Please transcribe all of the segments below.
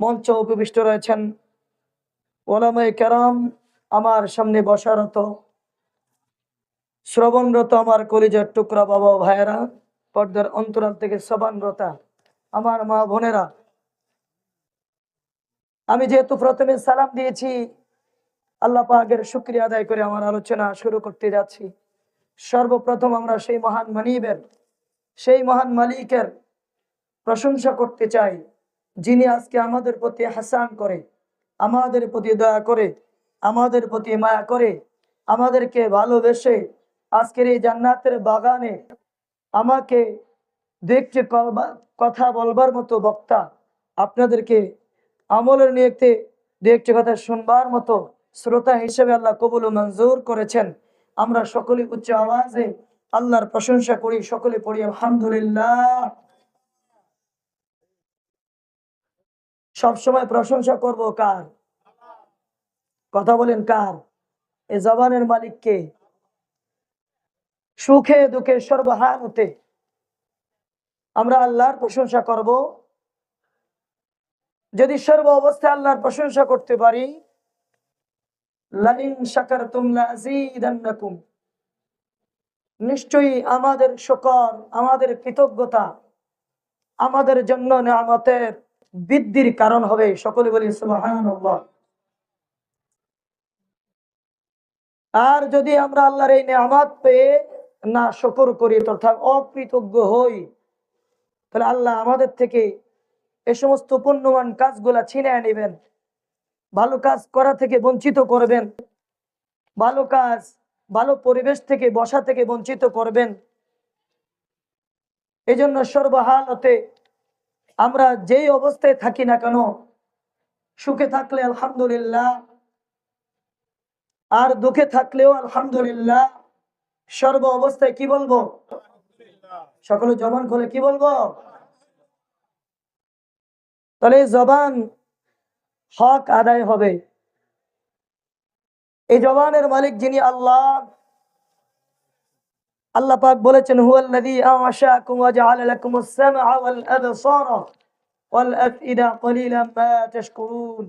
মঞ্চ উপবিষ্ট রয়েছেন। ওলামাই কেরাম আমার সামনে বসারত, শ্রবণরত আমার কলিজার টুকরা বাবা ভাইয়েরা, পর্দার অন্তরাল থেকে সবানরতা আমার মা বোনেরা। আমি যেহেতু প্রথমে সালাম দিয়েছি, আল্লাহ পাকের শুক্রিয়া আদায় করে আমার আলোচনা শুরু করতে যাচ্ছি। সর্বপ্রথম আমরা সেই মহান মানিবের, সেই মহান মালিকের প্রশংসা করতে চাই। যিনি আজকে আমাদের প্রতি হাসান করে, আমাদের প্রতি দয়া করে, আমাদের প্রতি মায়া করে, আমাদেরকে ভালোবেসে আজকের এই জান্নাতের বাগানে আমাকে দেখতে কথা বলবার মতো বক্তা আপনাদেরকে আমলের নিয়তে দেখতে কথা শুনবার মতো শ্রোতা হিসেবে আল্লাহ কবুল মঞ্জুর করেছেন। আমরা সকলে উচ্চ আওয়াজে আল্লাহর প্রশংসা করি, সকলে পড়ি, আলহামদুলিল্লাহ। সবসময় প্রশংসা করব কার? কথা বলেন কার? এ জবানের মালিককে সুখে দুঃখে সর্বহারতে আমরা আল্লাহর প্রশংসা করব। যদি সর্ব অবস্থায় আল্লাহর প্রশংসা করতে পারি নিশ্চয়ই আমাদের শুকর, আমাদের কৃতজ্ঞতা, আমাদের জন্য নিয়ামতের বৃদ্ধির কারণ হবে। সকলে বলি আর যদি আমরা আল্লাহর এই নিয়ামত পেয়ে না শুকর করি তথা অকৃতজ্ঞ হই, তাহলে আল্লাহ আমাদের থেকে এ সমস্ত পুণ্যবান কাজগুলা ছিনিয়ে নেবেন। ভালো কাজ করা থেকে বঞ্চিত করবেন। ভালো কাজ, ভালো পরিবেশ থেকে বসা থেকে বঞ্চিত করবেন। এজন্য সর্বহালতে আমরা যেই অবস্থায় থাকি না কেন, সুখে থাকলে আলহামদুলিল্লাহ, আর দুঃখে থাকলেও আলহামদুলিল্লাহ, সর্ব অবস্থায় কি বলব? সকলে জবান খুলে কি বলব? তাহলে জবান হক আদায় হবে। এই জবানের মালিক যিনি আল্লাহ আল্লাহ পাক বলেছেন, হুয়াল্লাযী আশাকুম ওয়া জাআলা লাকুমুস সামআ ওয়াল আবসারা ওয়াল আফইদা কলিলাম মা তাশকুরুন।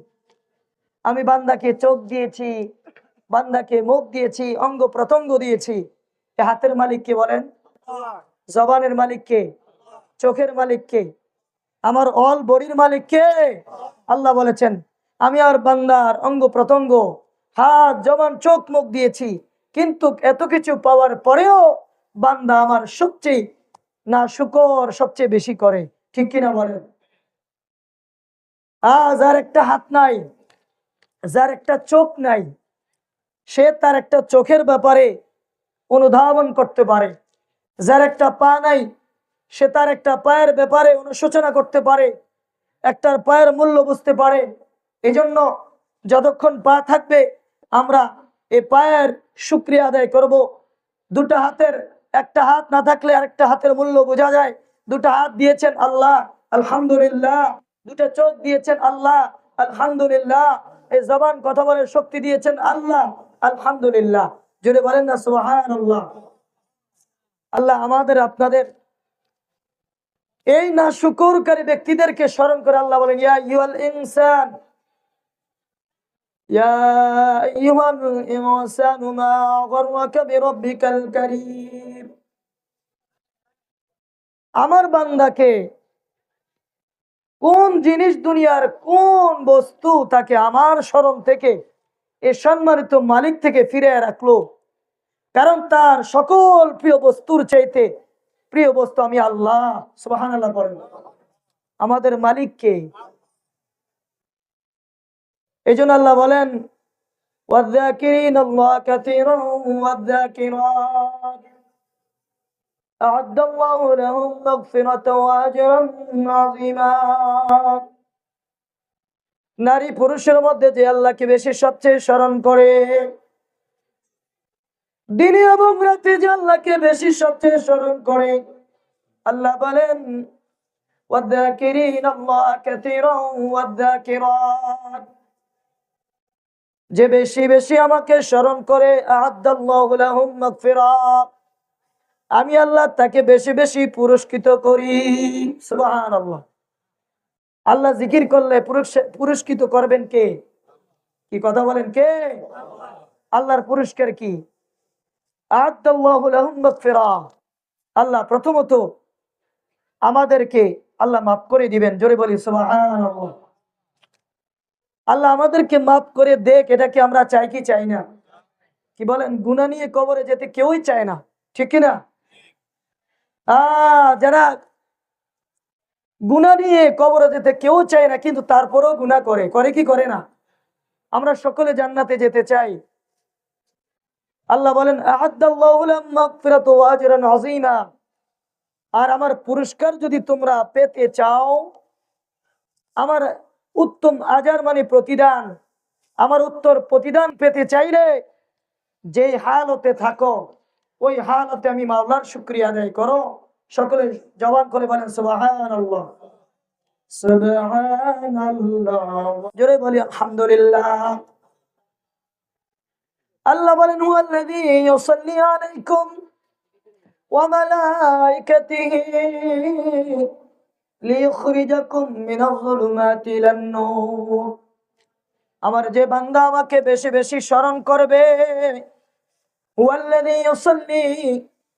আমি বান্দাকে চোখ দিয়েছি, বান্দাকে মুখ দিয়েছি, অঙ্গ প্রত্যঙ্গ দিয়েছি। এ হাতের মালিক কে বলেন, জবানের মালিক কে চোখের মালিক কে আমার অল বডির মালিক কে আল্লাহ বলেছেন, আমি আর বান্দার অঙ্গ প্রত্যঙ্গ, হাত, জবান, চোখ, মুখ দিয়েছি, কিন্তু এত কিছু পাওয়ার পরেও বান্দা আমার সবচেয়ে, না শুকর সবচেয়ে বেশি করে। ঠিক কিনা বলেন? আর একটা হাত নাই যার একটা চোখ নাই। সে তার একটা চোখের ব্যাপারে অনুধাবন করতে পারে। যার একটা পা নাই, সে তার একটা পায়ের ব্যাপারে অনুশোচনা করতে পারে। একটার পায়ের মূল্য বুঝতে পারে। এজন্য যতক্ষণ পা থাকবে, আমরা এই পায়ের শুক্রিয়া আদায় করব। দুটা হাতের একটা হাত না থাকলে আরেকটা হাতের মূল্য বোঝা যায়। দুটা হাত দিয়েছেন আল্লাহ, আলহামদুলিল্লাহ। দুটা চোখ দিয়েছেন আল্লাহ, আলহামদুলিল্লাহ। এই জবান কথা বলার শক্তি দিয়েছেন আল্লাহ, আলহামদুলিল্লাহ। জুড়ে বলেন না সুহান আল্লাহ আল্লাহ আমাদের, আপনাদের এই না শুকুরকারী ব্যক্তিদেরকে স্মরণ করে আল্লাহ বলেন, ইয়া ইউল ইনসান ইয়া আইয়ুহাল ইনসানু মা গররাকা বিরাব্বিকাল কারীম আমার বান্দাকে কোন জিনিস দুনিয়ার কোন বস্তু তাকে আমার স্মরণ থেকে এ সম্মানিত মালিক থেকে ফিরে রাখল? কারণ তার সকল প্রিয় বস্তুর চাইতে প্রিয় বস্তু আমি আল্লাহ বলেন। আমাদের মালিককে এই জন্য আল্লাহ বলেন والذاكرين الله كثيرا والذاكرات أعد الله لهم مغفرة وأجرا عظيما নারী পুরুষের মধ্যে যে আল্লাহকে বেশি সবচেয়ে স্মরণ করে দিনে এবং রাতে যে আল্লাহকে বেশি সবচেয়ে স্মরণ করে আল্লাহ বলেন والذاكرين الله كثيرا والذاكرات যে বেশি বেশি আমাকে স্মরণ করে আমি আল্লাহ তাকে বেশি বেশি পুরস্কৃত করি। আল্লাহ জিকির করলে পুরস্কৃত করবেন কে? কি কথা বলেন কে? আল্লাহর পুরস্কার কি। আল্লাহ প্রথমত আমাদেরকে আল্লাহ মাফ করে দিবেন। জোরে বলি, সুবহানাল্লাহ। আল্লাহ আমাদেরকে মাফ করে দেখ এটাকে আমরা চাই কি চাই না? কি বলেন? গুনাহ নিয়ে কবরে যেতে কেউই চায় না, ঠিক কি না? আহ যারা গুনাহ নিয়ে কবরে যেতে কেউ চায় না, কিন্তু তারপরেও গুনাহ করে করে কি করে না? আমরা সকলে জান্নাতে যেতে চাই। আল্লাহ বলেন আর আমার পুরস্কার যদি তোমরা পেতে চাও, আমার উত্তম আজার মানে প্রতিদান। আমার উত্তর প্রতিদান পেতে চাইলে যে হালতে থাকো, ওই হালতে আমি মাওলার শুক্রিয়া আদায় করো। সকলে জবান করে বলেন আলহামদুলিল্লাহ। আল্লাহ বলেন আমার যে বান্দা আমাকে বেশি বেশি স্মরণ করবে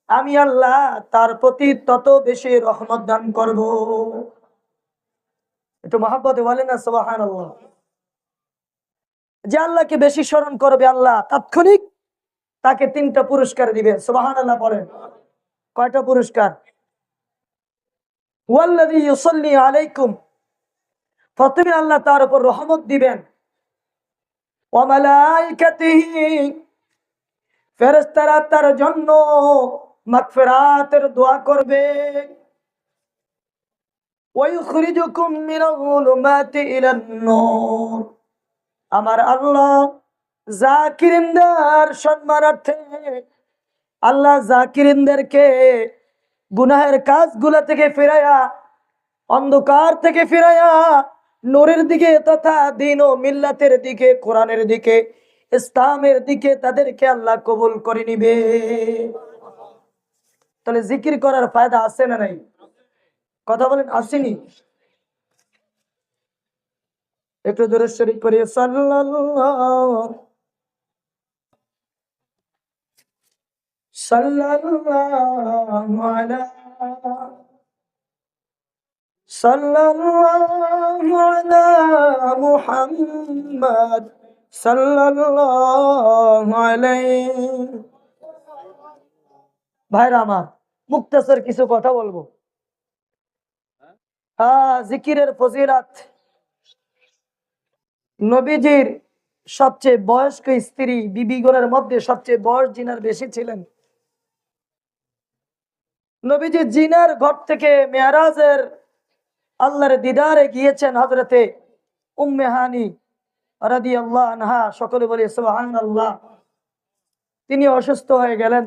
আমি আল্লাহ তার প্রতি তত বেশি রহমত দান করব। একটু মহাব্বতে বলেন না, সুবহানাল্লাহ। যে আল্লাহকে বেশি স্মরণ করবে আল্লাহ, তাৎক্ষণিক তাকে তিনটা পুরস্কার দিবে সুবাহান আল্লাহ বলেন কয়টা পুরস্কার? আল্লাহ তার উপর রহমত দিবেন। তার জন্য দোয়া করবে। আমার আল্লাহ জাকিরিনদের সম্মানার্থে, আল্লাহ জাকিরিনদেরকে গুনাহের কাজগুলা থেকে ফিরাইয়া, অন্ধকার থেকে ফিরাইয়া, নূরের দিকে তথা দিন ও মিল্লাতের দিকে, কোরআনের দিকে, ইসলামের দিকে তাদেরকে আল্লাহ কবুল করে নিবে। তাহলে জিকির করার ফায়দা আছে না নাই? কথা বলেন, আসেনি? একটু জোরে শরীফ পড়ি সাল্লাল্লাহু সাল্লাল্লাহু আলা সাল্লাল্লাহু আলা মুহাম্মদ সাল্লাল্লাহু আলাইহি ভাইরা আমার, মুক্তাসর কিছু কথা বলব। জিকিরের ফজিলাত। নবীজির সবচেয়ে বয়স্ক স্ত্রী বিবিগণের মধ্যে সবচেয়ে বয়স জিনার বেশি ছিলেন নবীজি জিনার ঘর থেকে মেয়ারাজের আল্লাহর দিদারে গিয়েছেন হজরতে উম্মেহানি রাদি আল্লাহ আনহা। সকলে বলে আল্লাহ তিনি অসুস্থ হয়ে গেলেন।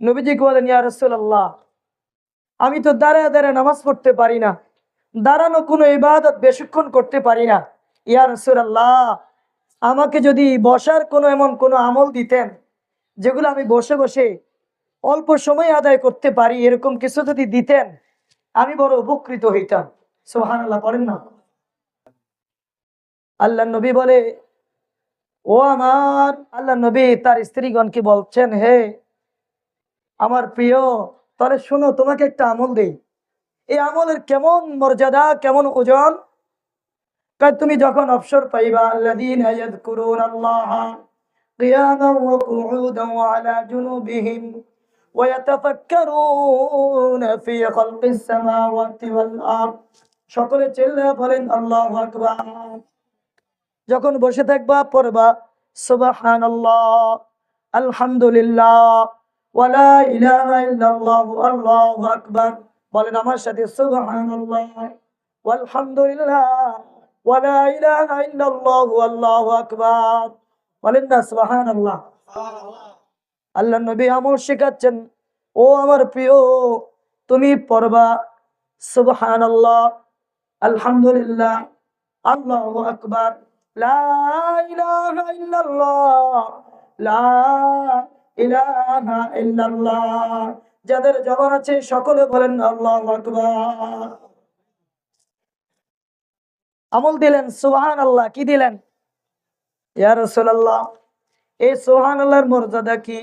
নবীজি বলেন, ইয়া রাসূলুল্লাহ, আমি তো দাঁড়ায় দাঁড়ায় নামাজ পড়তে পারি না। দাঁড়ানো কোনো ইবাদত বেশিক্ষণ করতে পারি না। ইয়া রাসূলুল্লাহ, আমাকে যদি বসার কোনো এমন কোনো আমল দিতেন, যেগুলো আমি বসে বসে অল্প সময় আদায় করতে পারি, এরকম কিছু যদি দিতেন, আমি বড় উপকৃত হইতাম। সুবহানাল্লাহ, বলেন না। আল্লাহ নবী বলে, ও আমার, আল্লাহ নবী তার স্ত্রীগণকে বলছেন, হে আমার প্রিয়, তাহলে শোনো, তোমাকে একটা আমল দেই। এই আমলের কেমন মর্যাদা, কেমন ওজন? তুমি যখন অবসর পাইবা, আল্লাযীনা সকলে চিল্লায়া বলেন, আল্লাহু যখন বসে থাকবা, পড়বা, সুবহানাল্লাহ, আলহামদুলিল্লাহ ওয়ালা ইলাহা ইল্লাল্লাহ, আল্লাহু আকবার। বলেন, আমার সাথে, সুবহানাল্লাহ ওয়ালহামদুলিল্লাহ ওয়ালা ইলাহা ইল্লাল্লাহ, আল্লাহু আকবার। বলেন না সুবহানাল্লাহ সুবহানাল্লাহ। আল্লাহ নবী আমল শেখাচ্ছেন, ও আমার প্রিয়, তুমি পড়বা, সুবহানাল্লাহ, আলহামদুলিল্লাহ, আল্লাহু আকবার যাদের জবান আছে, সকলে বলেন, আল্লাহু আমল দিলেন সুহান আল্লাহ কি দিলেন? রাসূলুল্লাহ এই সুহান আল্লাহর মর্যাদা কি?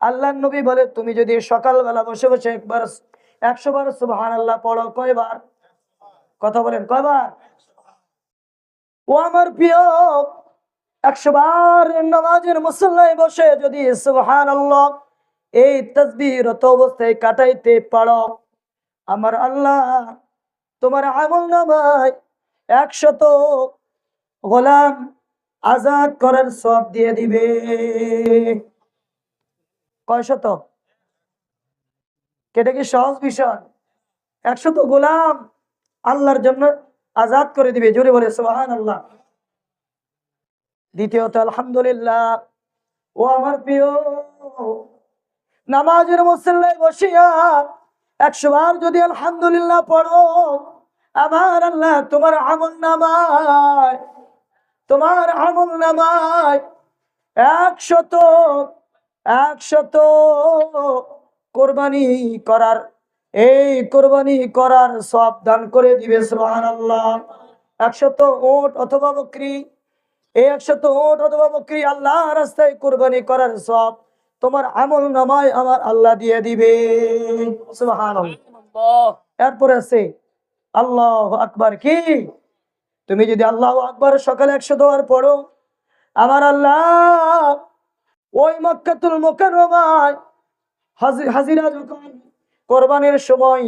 আল্লাহ নবী বলে, তুমি যদি সকালবেলা বসে বসে একবার, একশো বার সুবহান আল্লাহ পড়ো, কয়বার? কথা বলেন, কয়বার? ও আমার প্রিয়, একশো বার নামাজের মুসল্লায় বসে যদি সুবহান আল্লাহ এই তসবিরত অবস্থায় কাটাইতে পারো। আমার আল্লাহ, তোমার আমল নামায় একশত গোলাম আজাদ করার সব দিয়ে দিবে। কয়শত কেটে কি সহজ বিষয়? একশত গোলাম। আল্লাহর জন্য আজাদ করে দিবে। জোরে বলে সোহান আল্লাহ দ্বিতীয়ত, আলহামদুলিল্লাহ। ও আমার প্রিয়, নামাজের মুসল্লায় বসিয়া একশো বার যদি আলহামদুলিল্লাহ পড়ো, আমার আল্লাহ তোমার আমল নামায় তোমার আমল নামায়। একশত একশত কোরবানি করার এই কোরবানি করার সব দান করে দিবে একশত ওট অথবা বকরি এই একশত ওট অথবা বকরি আল্লাহ রাস্তায় কোরবানি করার সব তোমার আমল নামায় আমার আল্লাহ দিয়ে দিবে এরপরে আছে আল্লাহ আকবার কি? তুমি যদি আল্লাহ আকবার সকালে একশো দোয়ার পড়ো, আমার আল্লাহ ওই মক্কাতুল মোকাররমায় হাজি- হাজিরা যখন কোরবানির সময়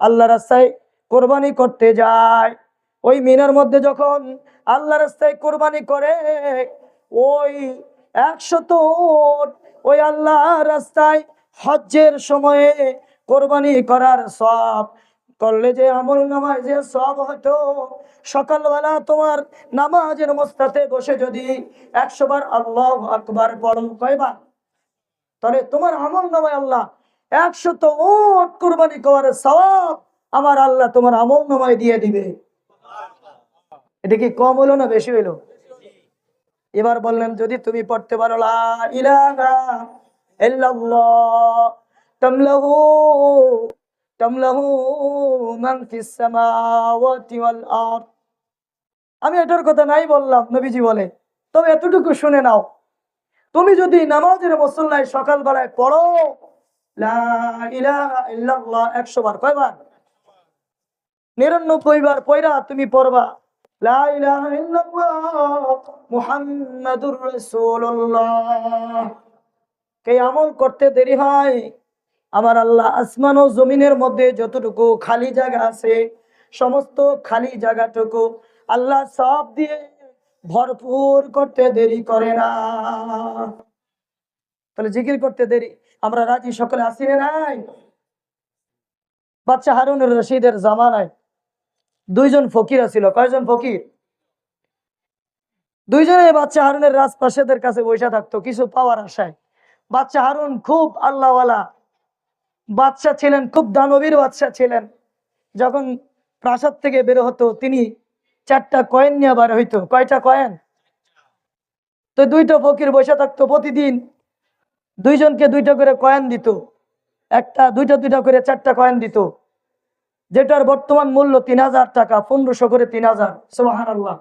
আল্লাহ রাস্তায় কোরবানি করতে যায়, ওই মিনার মধ্যে যখন আল্লাহ রাস্তায় কোরবানি করে, ওই একশত ওই আল্লাহ রাস্তায় হজ্জের সময়ে কোরবানি করার সব করলে যে আমল নামায় যে সব হতো। সকালবেলা তোমার নামাজের মোস্তাতে বসে যদি একশো বার আল্লাহ আকবার পড়ো কয়বার? তাহলে তোমার আমল নামায় আল্লাহ একশো তো ওট কোরবানি করার সব আমার আল্লাহ তোমার আমল নামায় দিয়ে দিবে। এটা কি কম হলো না বেশি হইল এবার বললেন, যদি তুমি পড়তে পারো, লা ইলাহা আমি এটার কথা নাই বললাম, নবীজি বলে। তবে এতটুকু শুনে নাও। তুমি যদি নামাজের মুসল্লায় সকালবেলায় পড়ো একশো বার, কয়বার? নিরানব্বই বার পয়রা তুমি পড়বা কে আমল করতে দেরি হয় আমার আল্লাহ আসমান ও জমিনের মধ্যে যতটুকু খালি জায়গা আছে, সমস্ত খালি জায়গাটুকু আল্লাহ সব দিয়ে ভরপুর করতে দেরি করে না। তাহলে জিকির করতে দেরি। আমরা রাজি? সকলে আসি নাই? বাচ্চা হারুনুর রশিদের জামানায় দুইজন ফকির আছিল। কয়জন ফকির? দুইজনে বাচ্চা হারুনের রাজপাশেদের কাছে বসে থাকতো, কিছু পাওয়ার আশায়। বাচ্চা হারুন খুব আল্লাহওয়ালা। বাচ্চা ছিলেন, খুব দানবীর বাচ্চা ছিলেন। যখন প্রাসাদ থেকে বের হতো, তিনি চারটা কয়েন নিয়ে বার হইতো। কয়টা কয়েন? তো দুইটা ফকির বসে থাকতো প্রতিদিন। দুইজনকে দুইটা করে কয়েন দিত। একটা, দুইটা দুইটা করে চারটা কয়েন দিত। যেটার বর্তমান মূল্য তিন হাজার টাকা, পনেরোশো করে তিন হাজার। সোহান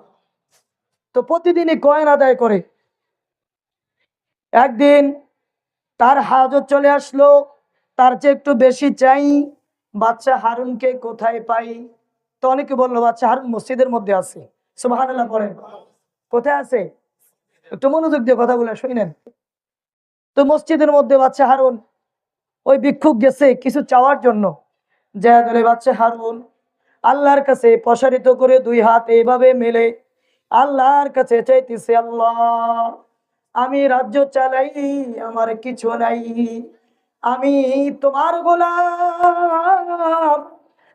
তো প্রতিদিনই কয়েন আদায় করে। একদিন তার হাজত চলে আসলো। তার চেয়ে একটু বেশি চাই। বাচ্চা হারুনকে কোথায় পাই? তো অনেকে বলল বাচ্চা হারুন মসজিদের মধ্যে আছে। সোহান আল্লাহ পড়েন। কোথায় আছে? একটু মনোযোগ দিয়ে কথা বলে শুনেন। তো মসজিদের মধ্যে বাচ্চা হারুন, ওই ভিক্ষুক গেছে কিছু চাওয়ার জন্য। যা ধরে বাচ্চা হারুন, আল্লাহর কাছে প্রসারিত করে দুই হাত এইভাবে মেলে, আল্লাহর কাছে চাইতেছে, আল্লাহ, আমি রাজ্য চালাই, আমার কিছু নাই। আমি তোমার গোলাম।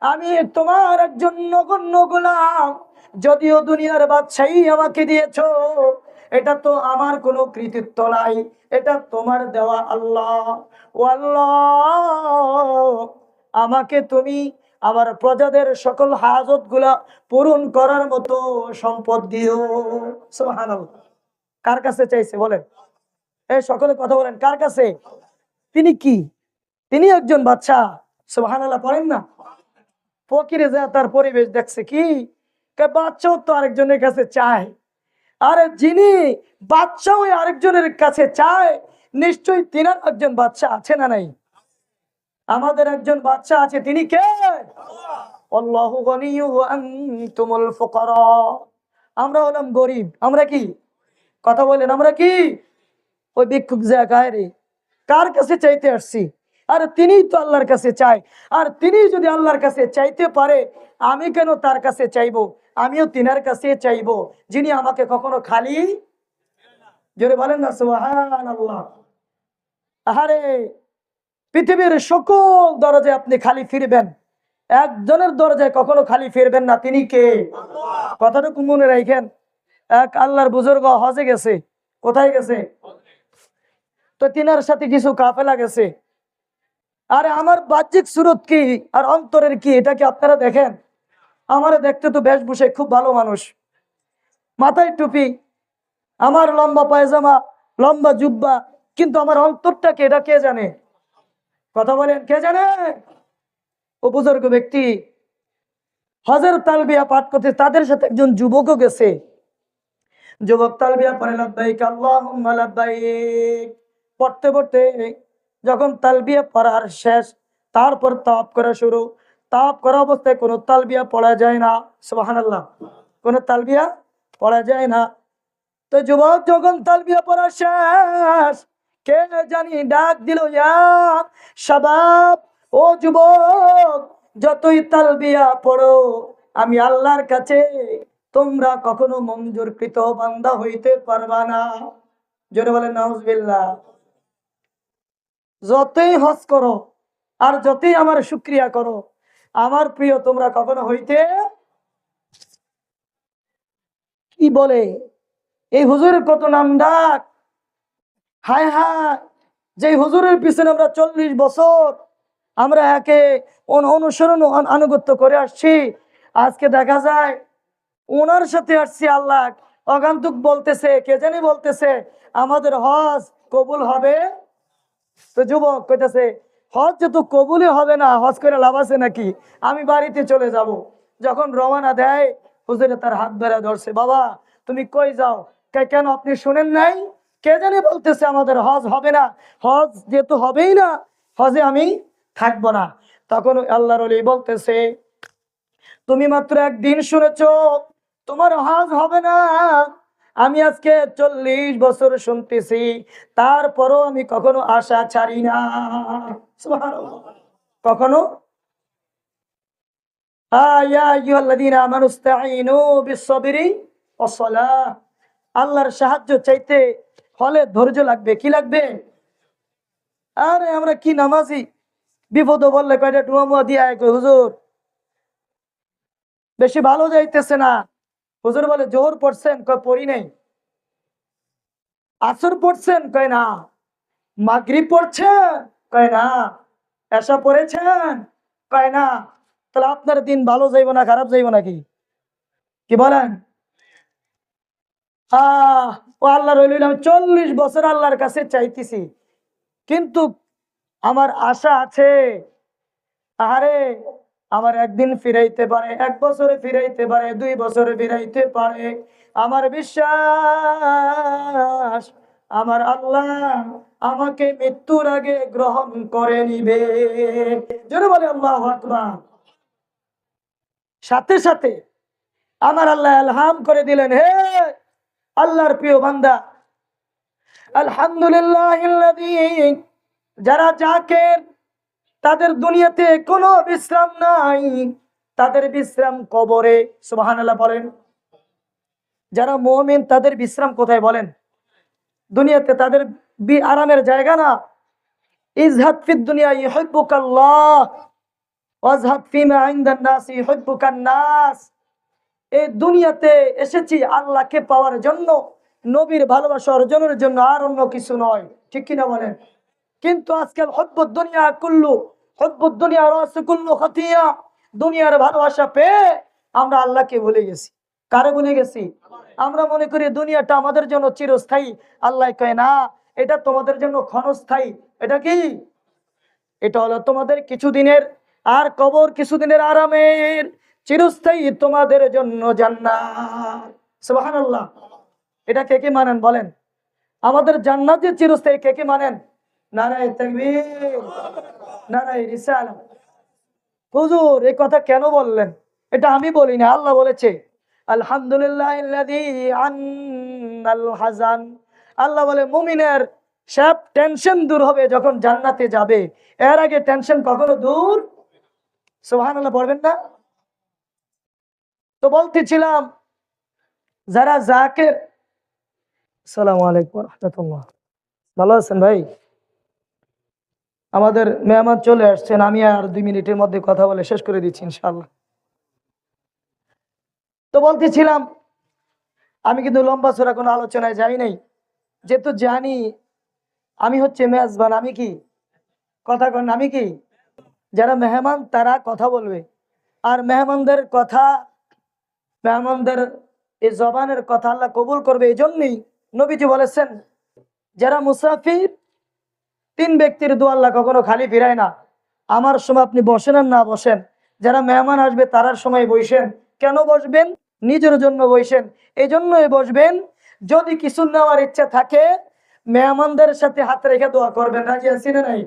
আমি তোমার একজন নগণ্য গোলাম। যদিও দুনিয়ার বাদশাহী আমাকে দিয়েছ, এটা তো আমার কোনো কৃতিত্ব নাই। এটা তোমার দেওয়া আল্লাহ। ও আল্লাহ, আমাকে তুমি আমার প্রজাদের সকল হাজতগুলা পূরণ করার মতো সম্পদ দিও। সুবহানাল্লাহ। কার কাছে চাইছে বলেন? এই সকলে কথা বলেন, কার কাছে? তিনি কি? তিনি একজন বাচ্চা সুবহানাল্লাহ, পড়েন না? ফকিরে যা তার পরিবেশ দেখছে কি? বাচ্চাও তো আরেকজনের কাছে চায়। আরে যিনি বাচ্চা ওই আরেকজনের কাছে চায়, নিশ্চয়ই তিনার একজন বাচ্চা আছে না নাই? আমাদের একজন বাচ্চা আছে, তিনি কে? আমরা হলাম গরিব, আমরা কি? কথা বলেন, আমরা কি? ওই ভিক্ষুক জায়গায় রে। কার কাছে চাইতে আসছি? আর তিনিই তো আল্লাহর কাছে চায়। আর তিনি যদি আল্লাহর কাছে চাইতে পারে আমি কেন তার কাছে চাইব? আমিও তিনার কাছে চাইব। যিনি আমাকে কখনো খালি জোরে বলেন না আল্লাহ আহারে পৃথিবীর সকল দরজায় আপনি খালি ফিরবেন। একজনের দরজায় কখনো খালি ফিরবেন না তিনি কে? কথাটুকু মনে রাখেন। এক আল্লাহর বুজুর্গ হজে গেছে। কোথায় গেছে? তো তিনার সাথে কিছু কাফেলা গেছে। আরে আমার বাহ্যিক সুরত কি? আর অন্তরের কি? এটা কি আপনারা দেখেন? আমারে দেখতে তো বেশ বেশভূষে খুব ভালো মানুষ। মাথায় টুপি, আমার লম্বা পায়জামা, লম্বা জুব্বা, কিন্তু আমার অন্তরটাকে এটা কে জানে? কথা বলেন, কে জানে? ও বুজুর্গ ব্যক্তি হজের তালবিয়া পাঠ করতে তাদের সাথে একজন যুবকও গেছে। যুবক তালবিয়া পরে, লাব্বাইক আল্লাহুম্মা লাব্বাইক। পড়তে পড়তে যখন তালবিয়া পড়ার শেষ, তারপর তাপ করা শুরু। তাপ করা অবস্থায় কোনো তালবিয়া পড়া যায় না। সুবহানাল্লাহ। কোনো তালবিয়া পড়া যায় না। তো যুবক যখন তালবিয়া পড়া শেষ, কে জানি ডাক দিল শাবাব, ও যুবক, যতই তালবিয়া পড়ো, আমি আল্লাহর কাছে তোমরা কখনো মঞ্জুর কৃত বান্দা হইতে পারবা না। জোরে বলেন, নাউজবিল্লাহ। যতই হজ করো আর যতই আমার শুক্রিয়া করো, আমার প্রিয়, তোমরা কখনো হইতে কি বলে? এই হুজুরের কত নাম ডাক? হায় হায় যে হুজুরের পিছনে আমরা চল্লিশ বছর আমরা একে অনুসরণ আনুগত্য করে আসছি, আজকে দেখা যায় ওনার সাথে আসছি আল্লাহ, অগান্তুক বলতেছে, কে জানি বলতেছে, আমাদের হজ কবুল হবে তো যুবক কইতেছে হজ যেহেতু কবুলই হবে না হজ করে লাভ আছে নাকি? আমি বাড়িতে চলে যাব। যখন রওনা দেয়, হুজুরে তার হাত ধরে ধরছে, বাবা, তুমি কই যাও? কেন আপনি শুনেন নাই? কে জানি বলতেছে আমাদের হজ হবে না। হজ যেহেতু হবেই না হজে আমি থাকব না। তখন আল্লাহর অলি বলতেছে, তুমি মাত্র একদিন শুনেছ, তোমার হজ হবে না। আমি আজকে চল্লিশ বছর শুনতেছি, তারপরও আমি কখনো আশা ছাড়ি না। কখনো। আল্লাহর সাহায্য চাইতে হলে ধৈর্য লাগবে, কি লাগবে? আরে, আমরা কি নামাজি? বিপদ বললে কয়টা ডুয়া মুয়া দিয়ে হুজুর। বেশি ভালো যাইতেছে না। হুজুর বলে, জোহর পড়ছেন? কয়, পড়ি নাই। আসর পড়ছেন? কয়, না। মাগরিব পড়ছেন? কয়, না। এসা পড়েছেন? কয়, না। তাহলে আপনার দিন ভালো যাইব না, খারাপ যাইব নাকি? কি বলেন? আল্লাহ রইল আমি চল্লিশ বছর আল্লাহর কাছে চাইতেছি। কিন্তু আমার আশা আছে। আরে আমার একদিন ফিরাইতে পারে, এক বছরে ফিরাইতে পারে, দুই বছরে ফিরাইতে পারে। আমার বিশ্বাস, আমার আল্লাহ আমাকে মৃত্যুর আগে গ্রহণ করে নিবে। জোরে বলে আল্লাহ সাথে সাথে আমার আল্লাহ আলহাম করে দিলেন, হে আল্লাহর প্রিয় বান্দা, আলহামদুলিল্লাহ যারা জাকের তাদের দুনিয়াতে কোনো বিশ্রাম নাই। তাদের বিশ্রাম কবরে, সুবহানাল্লাহ বলেন। যারা মুমিন, তাদের বিশ্রাম কোথায় বলেন? দুনিয়াতে তাদের আরামের জায়গা না। নাস দুনিয়াতে এসেছি আল্লাহকে পাওয়ার জন্য, নবীর ভালোবাসা অর্জনের জন্য, আর অন্য কিছু নয়। ঠিক বলেন? কিন্তু আজকাল হব্বুদ দুনিয়া কুল্লু। দুনিয়ার ভালোবাসা পেয়ে আমরা আল্লাহকে ভুলে গেছি। কারে ভুলে গেছি? আমরা মনে করি দুনিয়াটা আমাদের জন্য চিরস্থায়ী। আল্লাহ কয়, না, এটা তোমাদের জন্য ক্ষণস্থায়ী। এটা কি? এটা হলো তোমাদের কিছুদিনের আর কবর, কিছুদিনের আরামের। চিরস্থায়ী তোমাদের জন্য জান্নাত। সুবহানাল্লাহ। এটা কে কে মানেন বলেন? আমাদের জান্নাত যে চিরস্থায়ী কে কে মানেন? নারায় তাকবীর, নারায় রিসালাত হুজুর, এই কথা কেন বললেন? এটা আমি বলি না, আল্লাহ বলেছে, আলহামদুলিল্লাহ হাজান আল্লাহ বলে, মুমিনের সব টেনশন দূর হবে যখন জান্নাতে যাবে। এর আগে টেনশন কখনো দূর? সুবহানাল্লাহ, পড়বেন না? তো বলতেছিলাম, যারা জাকের, সালাম আলাইকুম রহমতুল্লাহ। ভালো আছেন ভাই? আমাদের মেহমান চলে আসছেন, আমি আর দুই মিনিটের মধ্যে কথা বলে শেষ করে দিচ্ছি ইনশাল্লাহ তো বলতেছিলাম, আমি কিন্তু লম্বা চড়া কোনো আলোচনায় যাই নাই। যেহেতু জানি আমি হচ্ছে মেজবান, আমি কি? কথা কন, আমি কি? যারা মেহমান তারা কথা বলবে। আর মেহমানদের কথা, মেহমানদের এই জবানের কথা আল্লাহ কবুল করবে, এই জন্যই নবীজি বলেছেন, যারা মুসাফির তিন ব্যক্তির দু আল্লাহ কখনো খালি ফিরায় না। আমার সময় আপনি বসেন আর না বসেন। যারা মেহমান আসবে, তারার সময় বসেন। কেন বসবেন? নিজের জন্য বসেন। এই জন্যই বসবেন। যদি কিছু নেওয়ার ইচ্ছা থাকে, মেহমানদের সাথে হাত রেখে দোয়া করবেন। রাজি আছি না নাই?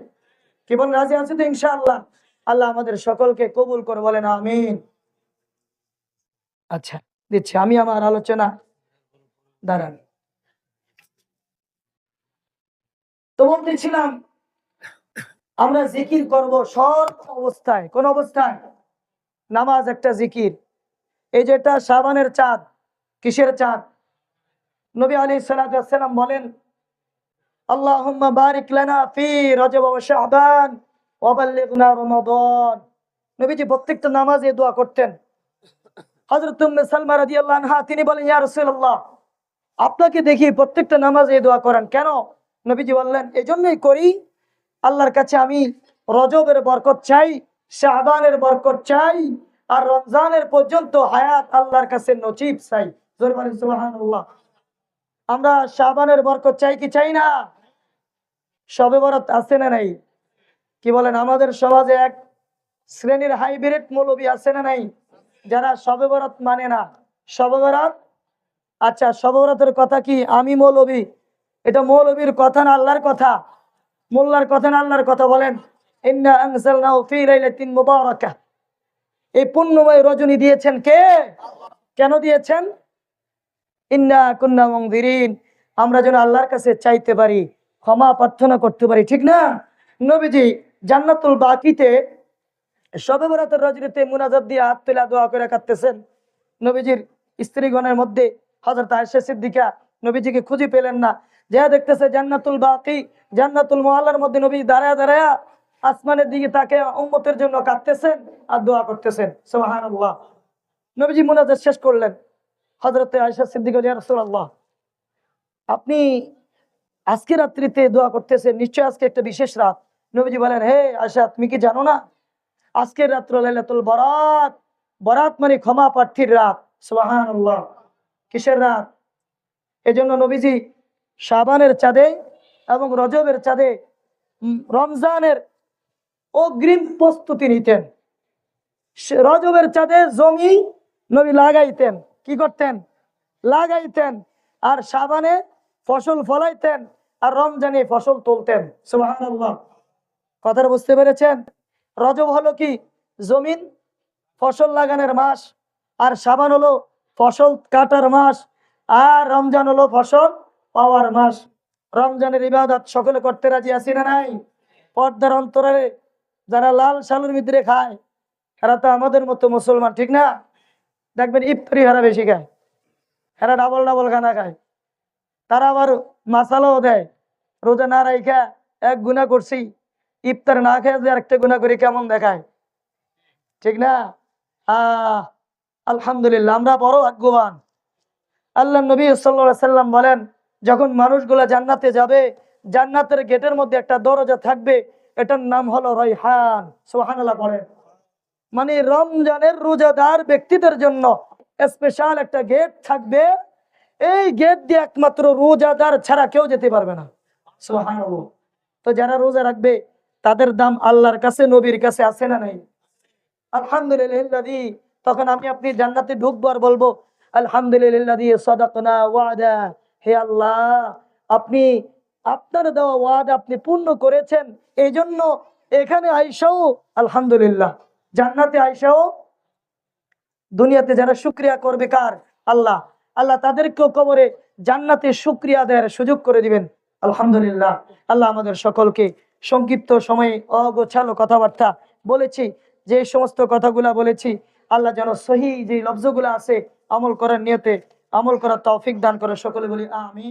কি বলেন, রাজি আছি তো ইনশাআল্লাহ। আল্লাহ আমাদের সকলকে কবুল করে বলেন, আমিন। আচ্ছা দিচ্ছি। আমি আমার আলোচনা। দাঁড়ান। তো বলতেছিলাম আমরা জিকির করব সব অবস্থায়। কোন অবস্থায়? নামাজ একটা জিকির। এই যেটা সাবানের চাঁদ। কিসের চাঁদ? নবী আলী সালাম বলেন, আল্লাহুম্মা বারিক লানা ফি রজব ওয়া শাবান ওয়া বাল্লিগনা রমাদান। নবীজি প্রত্যেকটা নামাজে দোয়া করতেন। হযরত উম্মে সালমা রাদিয়াল্লাহু তিনি বলেন, ইয়া আপনাকে দেখি প্রত্যেকটা নামাজে এই দোয়া করেন। কেন? নবীজি বললেন এই জন্যই করি। আল্লাহর কাছে আমি রজবের বরকত চাই শাহবানের বরকত চাই, আর রমজানের পর্যন্ত হায়াত আল্লাহর কাছে নচিব চাই। আমরা শাহবানের বরকত চাই কি চাই না? সবে বরাত আছে না নাই? কি বলেন, আমাদের সমাজে এক শ্রেণির হাইব্রিড মৌলবী আছে না নাই? যারা সবে বরাত মানে না? সবে বরাত? আচ্ছা সবে বরাতের কথা কি আমি মৌলবী? এটা মৌলবীর কথা না আল্লাহর কথা? মোল্লার কথা না আল্লাহর কথা বলেন? এই পুণ্যময় রজনী দিয়েছেন কে? কেন দিয়েছেন? ইন্না কুন্না মুনজিরিন। আমরা যেন আল্লাহর কাছে চাইতে পারি, ক্ষমা প্রার্থনা করতে পারি, ঠিক না? নবীজি জান্নাতুল বাকিতে সবে বরাতের রজনীতে মুনাজাত দিয়ে হাত তুলে দোয়া করে কাটতেছেন নবীজির স্ত্রীগণের মধ্যে হযরত আয়েশা সিদ্দিকা নবীজিকে খুঁজে পেলেন না। যা দেখতেছে জান্নাতুল বাকি, জান্নাতুল মহল্লার মধ্যে নবী দাঁড়ায় দাঁড়ায় আসমানের দিকে তাকে উম্মতের জন্য কাঁদতেছেন আর দোয়া করতেছেন। সুবহানাল্লাহ। নবীজি মুনাজাত শেষ করলেন। হযরত আয়েশা সিদ্দিকা রাসূলুল্লাহ, আপনি আজকে রাত্রিতে দোয়া করতেছেন, নিশ্চয় আজকে একটা বিশেষ রাত। নবীজি বলেন, হে আয়সা তুমি কি জানো না? আজকের রাত্র লাইলাতুল বরাত। বরাত মানে ক্ষমা প্রার্থীর রাত। সুবহানাল্লাহ। কিসের রাত? এজন্য নবীজি শাবানের চাঁদে এবং রজবের চাঁদে রমজানের অগ্রিম প্রস্তুতি নিতেন। রজবের চাঁদে জমি নবী লাগাইতেন। কি করতেন? লাগাইতেন আর সাবানে ফসল ফলাইতেন আর রমজানে ফসল তুলতেন। সুবহানাল্লাহ। কথাটা বুঝতে পেরেছেন? রজব হলো কি? জমিন, ফসল লাগানোর মাস। আর সাবান হলো ফসল কাটার মাস। আর রমজান হলো ফসল পাওয়ার মাস। রমজানের ইবাদত সকলে করতে রাজি আছি না নাই? পর্দার অন্তরে যারা লাল সালুর ভিতরে খায় এরা তো আমাদের মতো মুসলমান, ঠিক না? দেখবেন ইফতারি হারা বেশি খায়, এরা ডাবল ডাবল খানা খায়। তারা আবার মাসালাও দেয়, রোজা না রাইখা এক গুণা করছি, ইফতার না খেয়ে যে আরেকটা গুণা করি কেমন দেখায়? ঠিক না? আহ, আলহামদুলিল্লাহ, আমরা বড় ভাগ্যবান। আল্লাহ নবী সাল্লা সাল্লাম বলেন যখন মানুষগুলা জান্নাতে যাবে, জান্নাতের গেটের মধ্যে একটা দরজা থাকবে, এটার নাম হলো রয়হান। সোহানাল্লাহ বলেন। মানে রমজানের রোজাদার ব্যক্তিদের জন্য স্পেশাল একটা গেট থাকবে। এই গেট দিয়ে একমাত্র রোজাদার ছাড়া কেউ যেতে পারবে না। তো যারা রোজা রাখবে, তাদের দাম আল্লাহর কাছে, নবীর কাছে আছে না নাই? আলহামদুলিল্লাহ, তখন আমি আপনি জান্নাতে ঢুকবো আর বলব, আলহামদুলিল্লাহ দিয়ে সদাকনা ওয়াদা। হে আল্লাহ, আপনি, আপনার দেওয়া ওয়াদা আপনি পূর্ণ করেছেন। এই জন্য এখানে আইসাও আলহামদুলিল্লাহ, জান্নাতে আইসাও দুনিয়াতে যারা শুক্রিয়া করবে কার? আল্লাহ। আল্লাহ তাদেরকেও কবরে জান্নাতে শুক্রিয়া দেওয়ার সুযোগ করে দিবেন। আলহামদুলিল্লাহ। আল্লাহ আমাদের সকলকে সংক্ষিপ্ত সময়ে অগোছালো কথাবার্তা বলেছি, যে সমস্ত কথাগুলা বলেছি, আল্লাহ যেন সহি যে লফজগুলো আছে আমল করার নিয়তে আমল করার তৌফিক দান করে সকলে বলি আমি